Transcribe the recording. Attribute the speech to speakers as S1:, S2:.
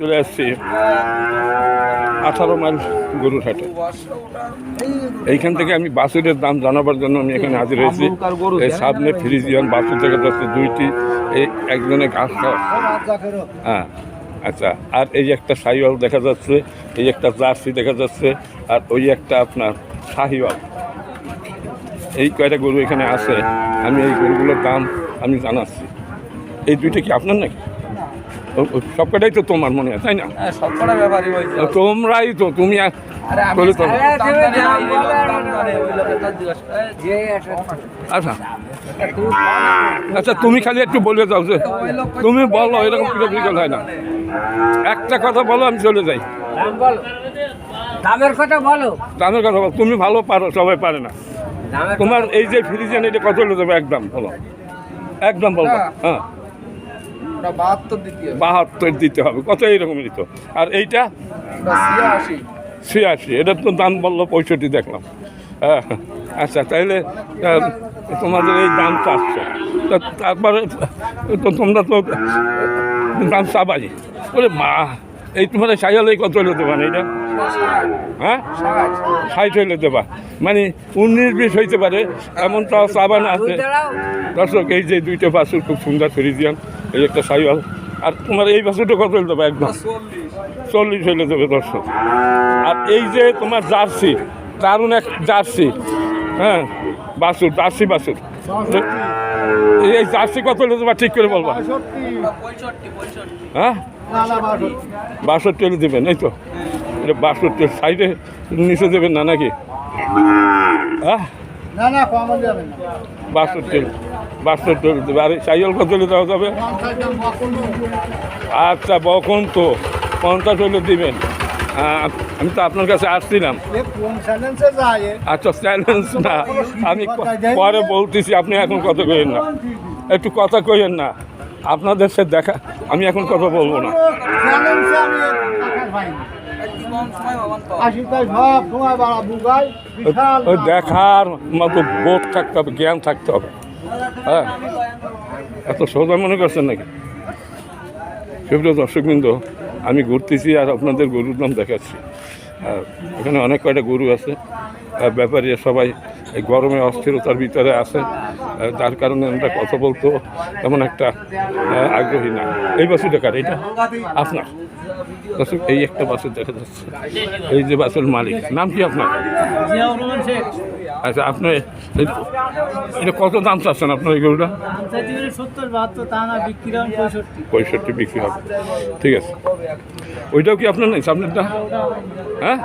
S1: চলে আসছি আঠারো মাইল গরুর হাটে এইখান থেকে আমি বাছুরের দাম জানাবার জন্য আমি এখানে হাজির হয়েছি। এই সামনে ফ্রিজিয়ান বাছুর দেখা যাচ্ছে দুইটি। এই একজনে ঘাস হ্যাঁ আচ্ছা আর এই একটা সাহিওয়াল দেখা যাচ্ছে, এই একটা জার্সি দেখা যাচ্ছে, আর ওই একটা আপনার শাহিওয়াল এই কয়টা গরু এখানে আছে? আমি এই গরুগুলোর দাম আমি জানাচ্ছি। এই দুইটা কি আপনার নাকি? ও- ও সব কটাই তো তোমার মনে হয় তাই না?
S2: হ্যাঁ ব্যাপারই
S1: তোমরাই তো তুমি বলে। আচ্ছা। আচ্ছা তুমি খালি একটু বলে যাও যে তুমি বলো এরকম করে হয় না। একটা কথা বলো আমি চলে যাই।
S3: দাম দামের কথা বলো।
S1: দামের কথা বলো তুমি ভালো পারো সবাই পারে না। তোমার এই যে ফ্রিজেন এটা কত হলে দেবে একদম বলো। একদম বলব হ্যাঁ।
S2: ওটা বাহাত্তর
S1: দিতে হবে। কত এইরকম দিত? আর এইটা?
S2: ছিয়াশি।
S1: এটার তো দাম বলল পঁয়ষট্টি দেখলাম। হ্যাঁ আচ্ছা তাইলে তোমাদের এই দাম চারশো তারপরে তো তোমরা তো দাম চাবাই। ওরে মা এই তোমার সাইয়ালে কত হলে দেবা না এটা হ্যাঁ? ষাট হইলে দেবা মানে উনিশ বিশ হইতে পারে এমন তো চাবান আছে। দর্শক এই যে দুইটা বাছুর খুব সুন্দর ফ্রিজিয়ান এই একটা সাইওয়াল। আর তোমার এই বাছুরটা কত হইলে দেবা একদম?
S2: চল্লিশ।
S1: হইলে দেবে দর্শক। আর এই যে তোমার জার্সি দারুণ এক জার্সি। হ্যাঁ বাসুর জার্সি বাসুর। এই- জার্সি কত হলে তোমার ঠিক করে বলবা? হ্যাঁ? বাষট্টি হলে দেবেন এই তো। এটা বাষট্টি সাইডে নিচে দেবেন না নাকি? হ্যাঁ?
S4: না না কমন যাবে না।
S1: বাষট্টি বাষট্টি আর সাইকেল কত হলে দেওয়া যাবে? আচ্ছা বকন তো পঞ্চাশ হলে দিবেন। আমি তো আপনার কাছে আসছিলাম? আচ্ছা না। আমি পরে বলতেছি আপনি এখন কথা কইেন না। একটু কথা কইেন না। আপনাদের সে দেখা আমি এখন কথা বলব না। ওই দেখার মতো বোধ থাকতে হবে জ্ঞান থাকতে হবে। হ্যাঁ। এত সোজা মনে করছেন নাকি? সুপ্রিয় দর্শকবৃন্দ আমি ঘুরতেছি আর আপনাদের গরুর নাম দেখাচ্ছি। আর এখানে অনেক কয়টা গরু আছে। আর ব্যাপারী সবাই এই গরমে অস্থিরতার ভিতরে আছে যার কারণে আমরা কথা বলতো তেমন একটা আগ্রহী না। এই বাসুটা কার এটা আপনার। দর্শক এই একটা বাসুর দেখা যাচ্ছে। এই যে বাসের মালিক নাম কি আপনার? আচ্ছা আপনি এই- এটা কত দাম চাচ্ছেন আপনার এই গরুটা?
S3: পঁয়ষট্টি।
S1: বিক্রি হবে। ঠিক আছে। ওইটাও কি আপনার নেই সামনেরটা? হ্যাঁ?